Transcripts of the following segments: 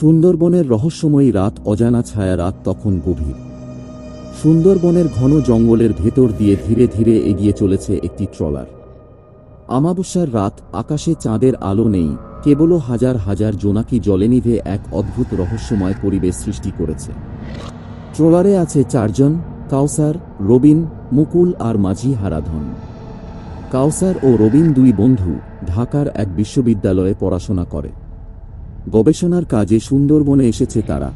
সুন্দরবনের রহস্যময়ী রাত অজানা ছায়া রাত তখন গভীর। সুন্দরবনের ঘন জঙ্গলের ভেতর দিয়ে ধীরে ধীরে এগিয়ে চলেছে একটি ট্রলার। আমাবস্যার রাত, আকাশে চাঁদের আলো নেই, কেবলও হাজার হাজার জোনাকি জলে নিভে এক অদ্ভুত রহস্যময় পরিবেশ সৃষ্টি করেছে। ট্রলারে আছে চারজন, কাউসার, রবিন, মুকুল আর মাঝি হারাধন। কাউসার ও রবিন দুই বন্ধু ঢাকার এক বিশ্ববিদ্যালয়ে পড়াশোনা করে। গবেষণার কাজে সুন্দরবনে এসেছে তারা।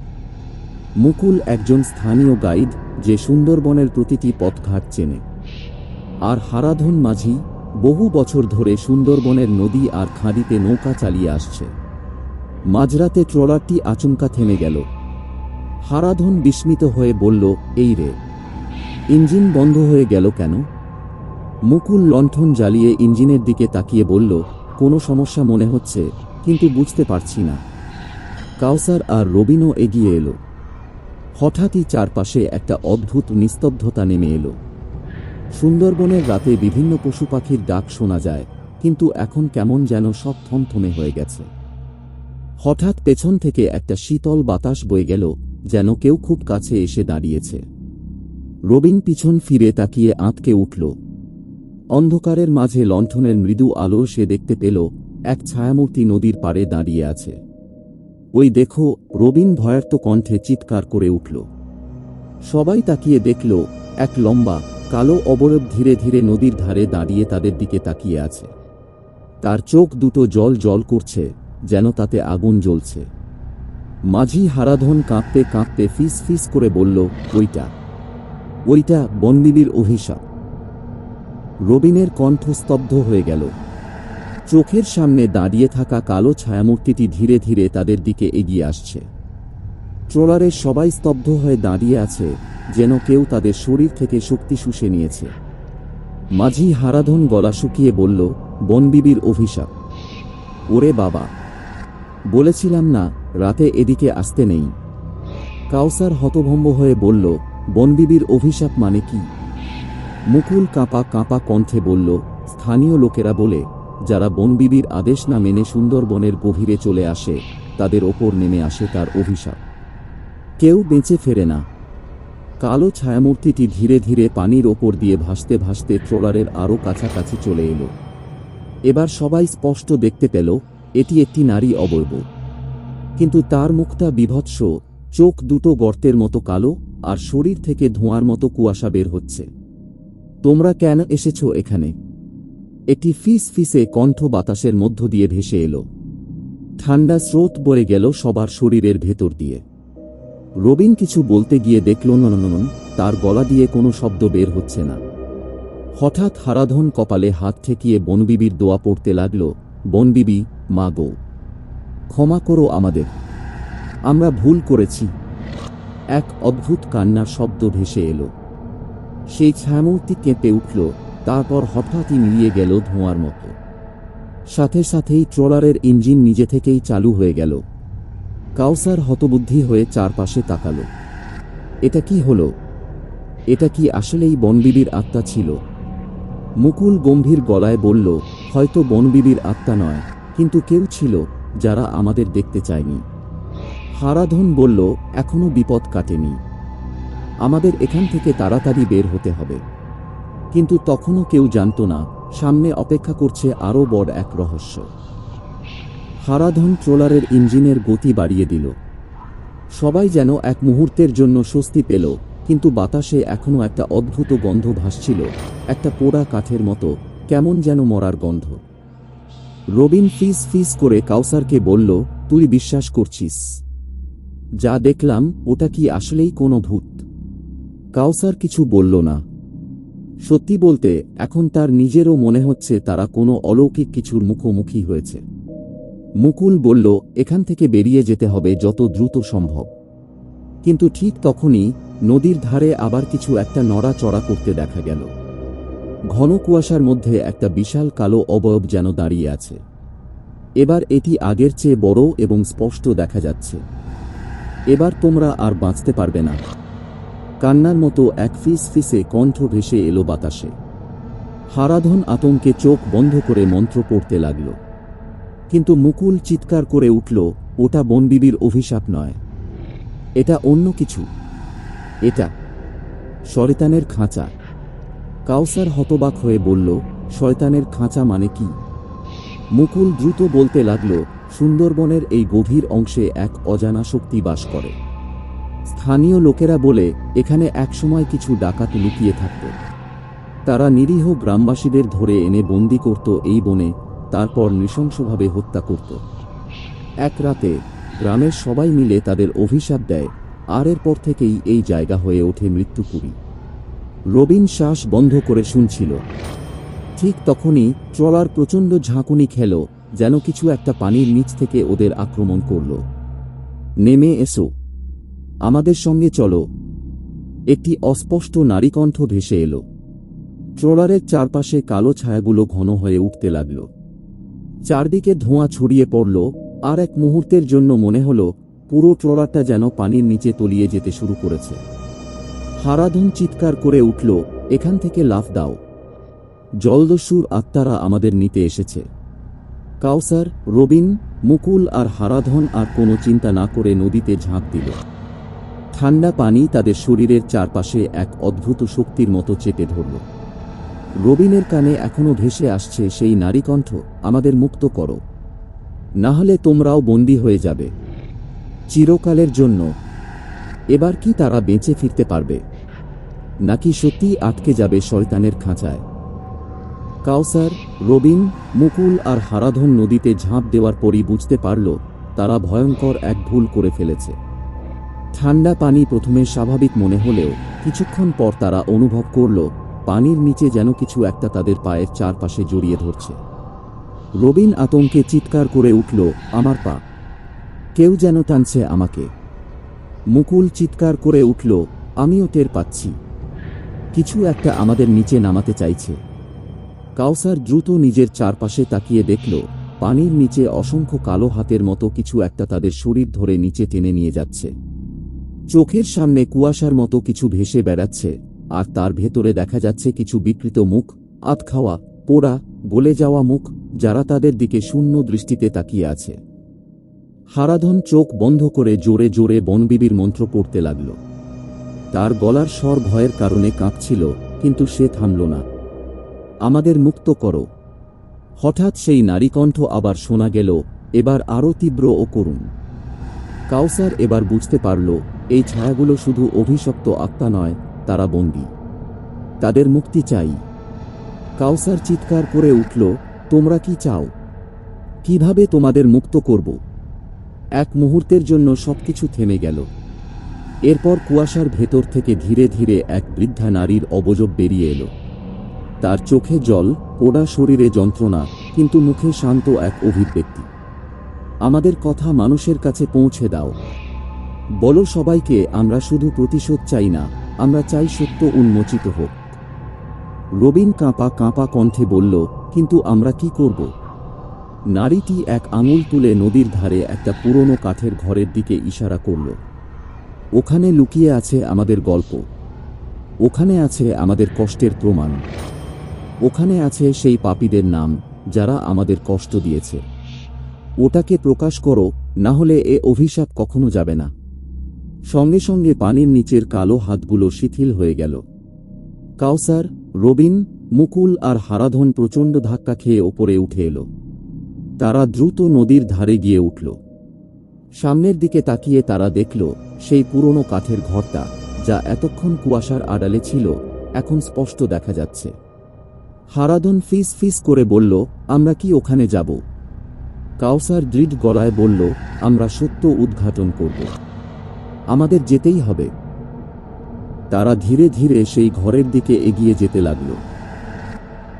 মুকুল একজন স্থানীয় গাইড যে সুন্দরবনের প্রতিটি পথঘাট চেনে। আর হারাধন মাঝি বহু বছর ধরে সুন্দরবনের নদী আর খাঁদিতে নৌকা চালিয়ে আসছে। মাঝরাতে ট্রলারটি আচমকা থেমে গেল। হারাধন বিস্মিত হয়ে বলল, এই রে, ইঞ্জিন বন্ধ হয়ে গেল কেন? মুকুল লণ্ঠন জ্বালিয়ে ইঞ্জিনের দিকে তাকিয়ে বলল, কোনো সমস্যা মনে হচ্ছে? কিন্তু বুঝতে পারছি না। কাউসার আর রবিনও এগিয়ে এলো। হঠাৎই চারপাশে একটা অদ্ভুত নিস্তব্ধতা নেমে এলো। সুন্দরবনের রাতে বিভিন্ন পশু পাখির ডাক শোনা যায়, কিন্তু এখন কেমন যেন সব থমথমে হয়ে গেছে। হঠাৎ পেছন থেকে একটা শীতল বাতাস বয়ে গেল, যেন কেউ খুব কাছে এসে দাঁড়িয়েছে। রবিন পিছন ফিরে তাকিয়ে আঁতকে উঠল। অন্ধকারের মাঝে লণ্ঠনের মৃদু আলো সে দেখতে পেল এক ছায়ামূর্তি নদীর পাড়ে দাঁড়িয়ে আছে। ওই দেখো, রবিন ভয়ার্ত কণ্ঠে চিৎকার করে উঠল। সবাই তাকিয়ে দেখল, এক লম্বা, কালো অবরোধ ধীরে ধীরে নদীর ধারে দাঁড়িয়ে তাদের দিকে তাকিয়ে আছে। তার চোখ দুটো জল জল করছে, যেন তাতে আগুন জ্বলছে। মাঝি হারাধন কাঁপতে কাঁপতে ফিস ফিস করে বলল, ওইটা ওইটা বনবিবির অভিশাপ। রবিনের কণ্ঠ স্তব্ধ হয়ে গেল। চোখের সামনে দাঁড়িয়ে থাকা কালো ছায়ামূর্তিটি ধীরে ধীরে তাদের দিকে এগিয়ে আসছে। ট্রলারের সবাই স্তব্ধ হয়ে দাঁড়িয়ে আছে, যেন কেউ তাদের শরীর থেকে শক্তি শুষে নিয়েছে। মাঝি হারাধন গলা শুকিয়ে বলল, বনবিবির অভিশাপ। ওরে বাবা। বলেছিলাম না, রাতে এদিকে আসতে নেই। কাউসার হতভম্ব হয়ে বলল, বনবিবির অভিশাপ মানে কি? মুকুল কাঁপা কাঁপা কণ্ঠে বলল, স্থানীয় লোকেরা বলে যারা বনবিবির আদেশ না মেনে সুন্দরবনের গভীরে চলে আসে, তাদের ওপর নেমে আসে তার অভিশাপ। কেউ বেঁচে ফেরে না। কালো ছায়ামূর্তিটি ধীরে ধীরে পানির ওপর দিয়ে ভাসতে ভাসতে ট্রলারের আরও কাছাকাছি চলে এলো। এবার সবাই স্পষ্ট দেখতে পেল, এটি একটি নারী অবয়ব কিন্তু তার মুখটা বিভৎস, চোখ দুটো গর্তের মতো কালো, আর শরীর থেকে ধোঁয়ার মতো কুয়াশা বের হচ্ছে। তোমরা কেন এসেছ এখানে? একটি ফিস ফিসে কণ্ঠ বাতাসের মধ্য দিয়ে ভেসে এলো। ঠান্ডা স্রোত বয়ে গেল সবার শরীরের ভেতর দিয়ে। রবিন কিছু বলতে গিয়ে দেখল নননন তার গলা দিয়ে কোনো শব্দ বের হচ্ছে না। হঠাৎ হারাধন কপালে হাত ঠেকিয়ে বনবিবির দোয়া পড়তে লাগল, বনবিবি, মা গো, ক্ষমা করো আমাদের। আমরা ভুল করেছি। এক অদ্ভুত কান্নার শব্দ ভেসে এলো। সেই ছায়ামূর্তি কেঁপে উঠল। তারপর হঠাৎই মিলিয়ে গেল ধোঁয়ার মতো। সাথে সাথেই ট্রলারের ইঞ্জিন নিজে থেকেই চালু হয়ে গেল। কাউসার হতবুদ্ধি হয়ে চারপাশে তাকালো। এটা কি হলো? এটা কি আসলেই বনবিবির আত্মা ছিল? মুকুল গম্ভীর গলায় বলল, হয়তো বনবিবির আত্মা নয়, কিন্তু কেউ ছিল যারা আমাদের দেখতে চায়নি। হারাধন বলল, এখনও বিপদ কাটেনি। আমাদের এখান থেকে তাড়াতাড়ি বের হতে হবে। কিন্তু তখনও কেউ জানত না, সামনে অপেক্ষা করছে আরও বড় এক রহস্য। হারাধন ট্রোলারের ইঞ্জিনের গতি বাড়িয়ে দিল। সবাই যেন এক মুহূর্তের জন্য স্বস্তি পেল, কিন্তু বাতাসে এখনও একটা অদ্ভুত গন্ধ ভাসছিল, একটা পোড়া কাঠের মতো, কেমন যেন মরার গন্ধ। রবিন ফিস ফিস করে কাউসারকে বলল, তুই বিশ্বাস করছিস? যা দেখলাম, ওটা কি আসলেই কোনো ভূত? কাউসার কিছু বলল না। সত্যি বলতে, এখন তার নিজেরও মনে হচ্ছে তারা কোনো অলৌকিক কিছুর মুখোমুখি হয়েছে। মুকুল বলল, এখান থেকে বেরিয়ে যেতে হবে যত দ্রুত সম্ভব। কিন্তু ঠিক তখনই নদীর ধারে আবার কিছু একটা নড়াচড়া করতে দেখা গেল। ঘন কুয়াশার মধ্যে একটা বিশাল কালো অবয়ব যেন দাঁড়িয়ে আছে। এবার এটি আগের চেয়ে বড় এবং স্পষ্ট দেখা যাচ্ছে। এবার তোমরা আর বাঁচতে পারবে না। কান্নার মতো এক ফিস ফিসে কণ্ঠ ভেসে এলো বাতাসে। হারাধন আতঙ্কে চোখ বন্ধ করে মন্ত্র পড়তে লাগল। কিন্তু মুকুল চিৎকার করে উঠল, ওটা বনবিবির অভিশাপ নয়। এটা অন্য কিছু। এটা শয়তানের খাঁচা। কাউসার হতবাক হয়ে বলল, শয়তানের খাঁচা মানে কি? মুকুল দ্রুত বলতে লাগল, সুন্দরবনের এই গভীর অংশে এক অজানা শক্তি বাস করে। স্থানীয় লোকেরা বলে, এখানে একসময় কিছু ডাকাত লুকিয়ে থাকত। তারা নিরীহ গ্রামবাসীদের ধরে এনে বন্দি করত এই বনে, তারপর নৃশংসভাবে হত্যা করত। এক রাতে, গ্রামের সবাই মিলে তাদের অভিশাপ দেয়, আর এরপর থেকেই এই জায়গা হয়ে ওঠে মৃত্যুপুরী রবিন শ্বাস বন্ধ করে শুনছিল। ঠিক তখনই ট্রলার প্রচণ্ড ঝাঁকুনি খেল, যেন কিছু একটা পানির নিচ থেকে ওদের আক্রমণ করল। নেমে এসো। আমাদের সঙ্গে চলো। একটি অস্পষ্ট নারীকণ্ঠ ভেসে এলো। ট্রলারের চারপাশে কালো ছায়াগুলো ঘন হয়ে উঠতে লাগল। চারদিকে ধোঁয়া ছড়িয়ে পড়ল, আর এক মুহূর্তের জন্য মনে হলো, পুরো ট্রলারটা যেন পানির নিচে তলিয়ে যেতে শুরু করেছে। হারাধন চিৎকার করে উঠল, এখান থেকে লাফ দাও। জলদস্যুর আত্মারা আমাদের নিতে এসেছে। কাউসার, রবিন, মুকুল আর হারাধন আর কোনো চিন্তা না করে নদীতে ঝাঁপ দিল। ঠান্ডা পানি তাদের শরীরের চারপাশে এক অদ্ভুত শক্তির মতো চেপে ধরল। রবিনের কানে এখনও ভেসে আসছে সেই নারীকণ্ঠ আমাদের মুক্ত করো। না হলে তোমরাও বন্দী হয়ে যাবে। চিরকালের জন্য। এবার কি তারা বেঁচে ফিরতে পারবে? নাকি সত্যিই আটকে যাবে শয়তানের খাঁচায়? কাউসার, রবিন, মুকুল আর হারাধন নদীতে ঝাঁপ দেওয়ার পরই বুঝতে পারল, তারা ভয়ঙ্কর এক ভুল করে ফেলেছে। ঠান্ডা পানি প্রথমে স্বাভাবিক মনে হলেও কিছুক্ষণ পর তারা অনুভব করল, পানির নিচে যেন কিছু একটা তাদের পায়ের চারপাশে জড়িয়ে ধরছে। রবিন আতঙ্কে চিৎকার করে উঠল, আমার পা। কেউ যেন টানছে আমাকে। মুকুল চিৎকার করে উঠল, আমিও টের পাচ্ছি। কিছু একটা আমাদের নিচে নামাতে চাইছে। কাউসার দ্রুত নিজের চারপাশে তাকিয়ে দেখল, পানির নিচে অসংখ্য কালো হাতের মতো কিছু একটা তাদের শরীর ধরে নিচে টেনে নিয়ে যাচ্ছে। চোখের সামনে কুয়াশার মতো কিছু ভেসে বেড়াচ্ছে, আর তার ভেতরে দেখা যাচ্ছে কিছু বিকৃত মুখ আত খাওয়া, পোড়া, গলে যাওয়া মুখ, যারা তাদের দিকে শূন্য দৃষ্টিতে তাকিয়ে আছে। হারাধন চোখ বন্ধ করে জোরে জোরে বনবিবির মন্ত্র পড়তে লাগল। তার গলার স্বর ভয়ের কারণে কাঁপছিল, কিন্তু সে থামল না। আমাদের মুক্ত করো। হঠাৎ সেই নারীকণ্ঠ আবার শোনা গেল, এবার আরও তীব্র ও করুণ। কাউসার এবার বুঝতে পারল এই ছায়াগুলো শুধু অভিশপ্ত আত্মা নয়, তারা বন্দী। তাদের মুক্তি চাই। কাউসার চিৎকার করে উঠল, তোমরা কি চাও? কীভাবে তোমাদের মুক্ত করব? এক মুহূর্তের জন্য সবকিছু থেমে গেল। এরপর কুয়াশার ভেতর থেকে ধীরে ধীরে এক বৃদ্ধা নারীর অবজব বেরিয়ে এলো। তার চোখে জল, পোড়া শরীরে যন্ত্রণা, কিন্তু মুখে শান্ত এক অভিব্যক্তি। আমাদের কথা মানুষের কাছে পৌঁছে দাও। বলো সবাইকে, আমরা শুধু প্রতিশোধ চাই না, আমরা চাই সত্য উন্মোচিত হোক। রবিন কাঁপা কাঁপা কণ্ঠে বলল, কিন্তু আমরা কি করব? নারীটি এক আঙুল তুলে নদীর ধারে একটা পুরনো কাঠের ঘরের দিকে ইশারা করল। ওখানে লুকিয়ে আছে আমাদের গল্প। ওখানে আছে আমাদের কষ্টের প্রমাণ। ওখানে আছে সেই পাপীদের নাম, যারা আমাদের কষ্ট দিয়েছে। ওটাকে প্রকাশ করো, না হলে এ অভিশাপ কখনো যাবে না। সঙ্গে সঙ্গে পানির নিচের কালো হাতগুলো শিথিল হয়ে গেল। কাউসার, রবিন, মুকুল আর হারাধন প্রচণ্ড ধাক্কা খেয়ে ওপরে উঠে এলো। তারা দ্রুত নদীর ধারে গিয়ে উঠল। সামনের দিকে তাকিয়ে তারা দেখল, সেই পুরনো কাঠের ঘরটা, যা এতক্ষণ কুয়াশার আড়ালে ছিল, এখন স্পষ্ট দেখা যাচ্ছে। হারাধন ফিস ফিস করে বলল, আমরা কি ওখানে যাব? কাউসার দৃঢ় গলায় বলল, আমরা সত্য উদ্ঘাটন করব। আমাদের যেতেই হবে। তারা ধীরে ধীরে সেই ঘরের দিকে এগিয়ে যেতে লাগল।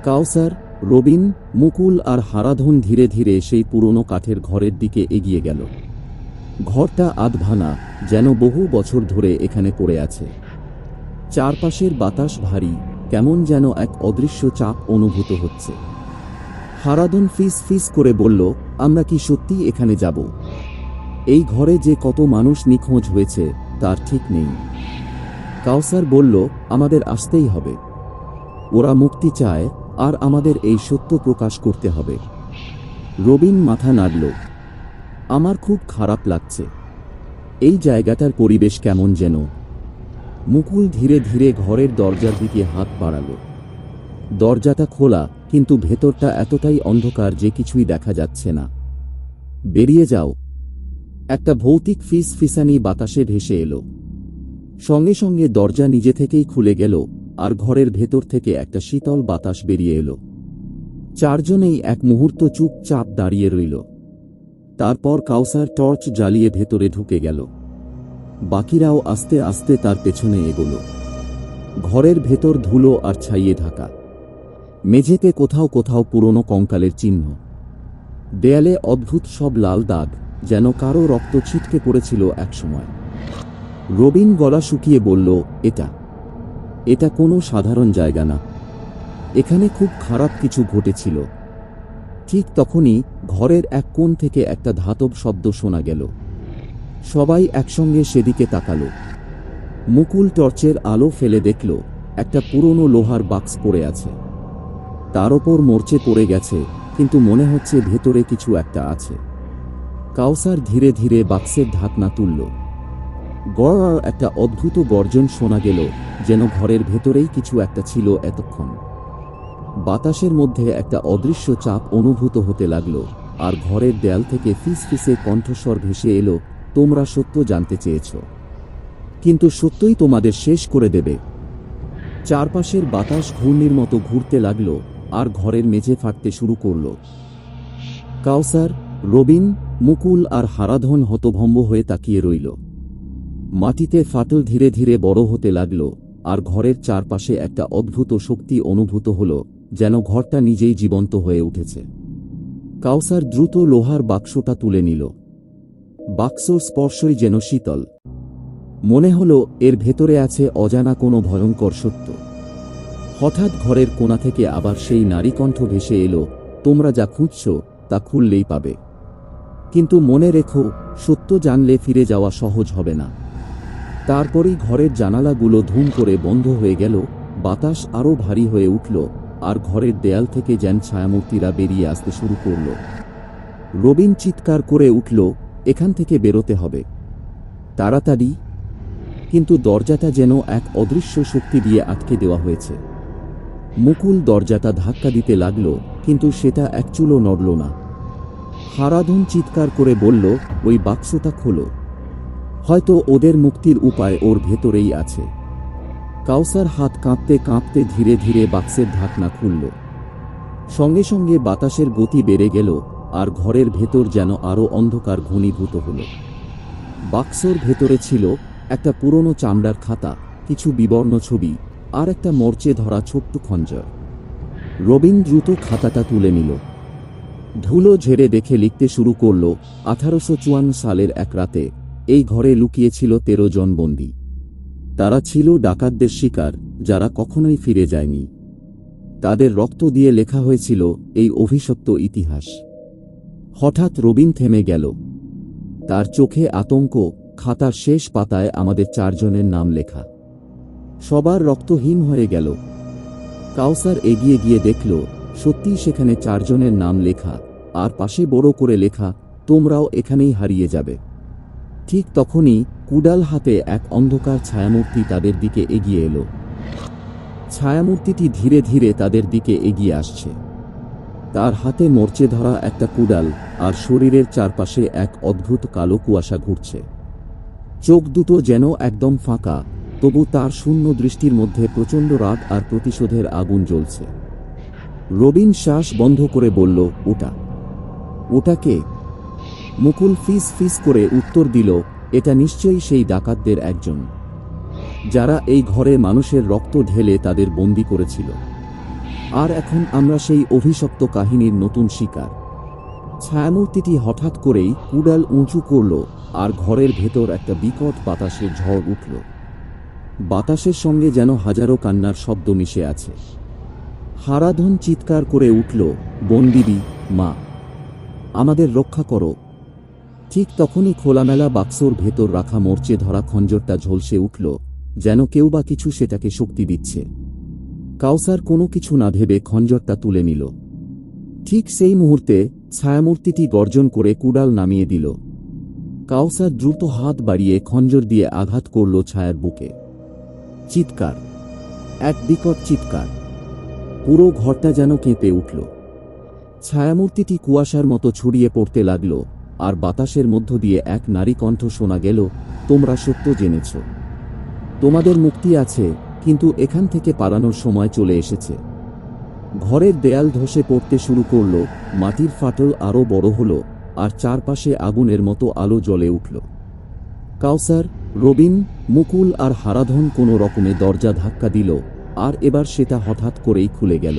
কাউসার, রবিন, মুকুল আর হারাধন ধীরে ধীরে সেই পুরনো কাঠের ঘরের দিকে এগিয়ে গেল। ঘরটা আধভানা, যেন বহু বছর ধরে এখানে পড়ে আছে। চারপাশের বাতাস ভারী, কেমন যেন এক অদৃশ্য চাপ অনুভূত হচ্ছে। হারাধন ফিস ফিস করে বলল, আমরা কি সত্যি এখানে যাব? এই ঘরে যে কত মানুষ নিখোঁজ হয়েছে, তার ঠিক নেই। কাউসার বলল, আমাদের আসতেই হবে। ওরা মুক্তি চায়, আর আমাদের এই সত্য প্রকাশ করতে হবে। রবিন মাথা নাড়ল, আমার খুব খারাপ লাগছে। এই জায়গাটার পরিবেশ কেমন যেন? মুকুল ধীরে ধীরে ঘরের দরজার দিকে হাত বাড়ালো। দরজাটা খোলা, কিন্তু ভেতরটা এতটাই অন্ধকার যে কিছুই দেখা যাচ্ছে না। বেরিয়ে যাও একটা ভৌতিক ফিস ফিসানি বাতাসে ভেসে এলো। সঙ্গে সঙ্গে দরজা নিজে থেকেই খুলে গেল আর ঘরের ভেতর থেকে একটা শীতল বাতাস বেরিয়ে এলো। চারজনেই এক মুহূর্ত চুপচাপ দাঁড়িয়ে রইল। তারপর কাউসার টর্চ জ্বালিয়ে ভেতরে ঢুকে গেল। বাকিরাও আস্তে আস্তে তার পেছনে এগোল। ঘরের ভেতর ধুলো আর ছাইয়ে ঢাকা। মেঝেতে কোথাও কোথাও পুরনো কঙ্কালের চিহ্ন। দেয়ালে অদ্ভুত সব লাল দাগ। যেন কারও রক্ত ছিটকে পড়েছিল একসময়। রবিন গলা শুকিয়ে বলল, এটা এটা কোনো সাধারণ জায়গা না। এখানে খুব খারাপ কিছু ঘটেছিল। ঠিক তখনই ঘরের এক কোণ থেকে একটা ধাতব শব্দ শোনা গেল। সবাই একসঙ্গে সেদিকে তাকালো। মুকুল টর্চের আলো ফেলে দেখল, একটা পুরনো লোহার বাক্স পড়ে আছে। তার ওপর মরচে পড়ে গেছে, কিন্তু মনে হচ্ছে ভেতরে কিছু একটা আছে। কাউসার ধীরে ধীরে বাক্সের ঢাকনা তুলল। গড় একটা অদ্ভুত গর্জন শোনা গেল, যেন ঘরের ভেতরেই কিছু একটা ছিল এতক্ষণ। বাতাসের মধ্যে একটা অদৃশ্য চাপ অনুভূত হতে লাগল, আর ঘরের দেয়াল থেকে ফিস ফিসে কণ্ঠস্বর ভেসে এলো, তোমরা সত্য জানতে চেয়েছ। কিন্তু সত্যই তোমাদের শেষ করে দেবে। চারপাশের বাতাস ঘূর্ণির মতো ঘুরতে লাগল, আর ঘরের মেঝে ফাটতে শুরু করল। কাউসার, রবিন মুকুল আর হারাধন হতভম্ব হয়ে তাকিয়ে রইল। মাটিতে ফাটল ধীরে ধীরে বড় হতে লাগল, আর ঘরের চারপাশে একটা অদ্ভুত শক্তি অনুভূত হল, যেন ঘরটা নিজেই জীবন্ত হয়ে উঠেছে। কাউসার দ্রুত লোহার বাক্সটা তুলে নিল। বাক্সর স্পর্শই যেন শীতল। মনে হল, এর ভেতরে আছে অজানা কোনো ভয়ঙ্কর সত্য। হঠাৎ ঘরের কোণা থেকে আবার সেই নারী কণ্ঠ ভেসে এলো, তোমরা যা খুঁজছ, তা খুললেই পাবে। কিন্তু মনে রেখো, সত্য জানলে ফিরে যাওয়া সহজ হবে না। তারপরেই ঘরের জানালাগুলো ধুম করে বন্ধ হয়ে গেল, বাতাস আরও ভারী হয়ে উঠল, আর ঘরের দেয়াল থেকে যেন ছায়ামূর্তিরা বেরিয়ে আসতে শুরু করল। রবিন চিৎকার করে উঠল, এখান থেকে বেরোতে হবে। তাড়াতাড়ি। কিন্তু দরজাটা যেন এক অদৃশ্য শক্তি দিয়ে আটকে দেওয়া হয়েছে। মুকুল দরজাটা ধাক্কা দিতে লাগল, কিন্তু সেটা এক চুলো নড়ল না। হারাধন চিৎকার করে বলল, ওই বাক্সটা খোলো। হয়তো ওদের মুক্তির উপায় ওর ভেতরেই আছে। কাউসার হাত কাঁপতে কাঁপতে ধীরে ধীরে বাক্সের ঢাকনা খুলল। সঙ্গে সঙ্গে বাতাসের গতি বেড়ে গেল আর ঘরের ভেতর যেন আরও অন্ধকার ঘনীভূত হল। বাক্সর ভেতরে ছিল একটা পুরনো চামড়ার খাতা, কিছু বিবর্ণ ছবি আর একটা মরচে ধরা ছোট্ট খঞ্জর। রবিন দ্রুত খাতাটা তুলে নিল। ধুলো ঝেড়ে দেখে লিখতে শুরু করল, আঠারোশো চুয়ান্ন সালের এক রাতে, এই ঘরে লুকিয়েছিল তেরো জন বন্দী। তারা ছিল ডাকাতদের শিকার, যারা কখনোই ফিরে যায়নি। তাদের রক্ত দিয়ে লেখা হয়েছিল, এই অভিশপ্ত ইতিহাস। হঠাৎ রবিন থেমে গেল। তার চোখে আতঙ্ক, খাতার শেষ পাতায় আমাদের চারজনের নাম লেখা। সবার রক্তহীন হয়ে গেল। কাউসার এগিয়ে গিয়ে দেখল সত্যি সেখানে চারজনের নাম লেখা। আর পাশে বড় করে লেখা, তোমরাও এখানেই হারিয়ে যাবে। ঠিক তখনই কুডাল হাতে এক অন্ধকার ছায়ামূর্তি তাদের দিকে এগিয়ে এলো। ছায়ামূর্তিটি ধীরে ধীরে তাদের দিকে এগিয়ে আসছে। তার হাতে মরচে ধরা একটা কুডাল আর শরীরের চারপাশে এক অদ্ভুত কালো কুয়াশা ঘুরছে। চোখ দুটো যেন একদম ফাঁকা, তবু তার শূন্য দৃষ্টির মধ্যে প্রচণ্ড রাগ আর প্রতিশোধের আগুন জ্বলছে। রবিন শ্বাস বন্ধ করে বলল ওটা ওটা কে মুকুল ফিস ফিস করে উত্তর দিল, এটা নিশ্চয়ই সেই ডাকাতদের একজন। যারা এই ঘরে মানুষের রক্ত ঢেলে তাদের বন্দি করেছিল। আর এখন আমরা সেই অভিশপ্ত কাহিনীর নতুন শিকার। ছায়ামূর্তিটি হঠাৎ করেই কুডাল উঁচু করল, আর ঘরের ভেতর একটা বিকট বাতাসের ঝড় উঠল। বাতাসের সঙ্গে যেন হাজারো কান্নার শব্দ মিশে আছে। হারাধন চিৎকার করে উঠল, বন্দিবি, মা। আমাদের রক্ষা করো। ঠিক তখনই খোলামেলা বাক্সর ভেতর রাখা মরচে ধরা খঞ্জরটা ঝলসে উঠল, যেন কেউ বা কিছু সেটাকে শক্তি দিচ্ছে। কাউসার কোনো কিছু না ভেবে খঞ্জরটা তুলে নিল। ঠিক সেই মুহূর্তে ছায়ামূর্তিটি গর্জন করে কুড়াল নামিয়ে দিল। কাউসার দ্রুত হাত বাড়িয়ে খঞ্জর দিয়ে আঘাত করল ছায়ার বুকে। চিৎকার, এক বিকট চিৎকার। পুরো ঘরটা যেন কেঁপে উঠল। ছায়ামূর্তিটি কুয়াশার মতো ছড়িয়ে পড়তে লাগল, আর বাতাসের মধ্য দিয়ে এক নারী কণ্ঠ শোনা গেল, তোমরা সত্য জেনেছ। তোমাদের মুক্তি আছে, কিন্তু এখান থেকে পালানোর সময় চলে এসেছে। ঘরের দেয়াল ধসে পড়তে শুরু করল, মাটির ফাটল আরও বড় হল, আর চারপাশে আগুনের মতো আলো জ্বলে উঠল। কাউসার, রবিন, মুকুল আর হারাধন কোনো রকমে দরজা ধাক্কা দিল, আর এবার সেটা হঠাৎ করেই খুলে গেল।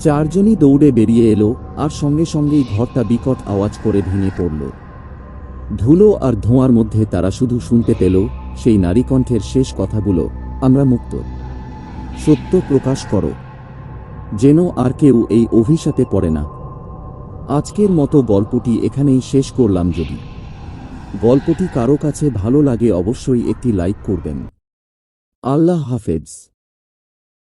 চারজনই দৌড়ে বেরিয়ে এলো আর সঙ্গে সঙ্গেই ঘরটা বিকট আওয়াজ করে ভেঙে পড়ল। ধুলো আর ধোঁয়ার মধ্যে তারা শুধু শুনতে পেল সেই নারীকণ্ঠের শেষ কথাগুলো, আমরা মুক্ত। সত্য প্রকাশ করো। যেন আর কেউ এই অভিশাপে পড়ে না। আজকের মতো গল্পটি এখানেই শেষ করলাম যদি। গল্পটি কারও কাছে ভালো লাগে অবশ্যই একটি লাইক করবেন। আল্লাহ হাফেজ।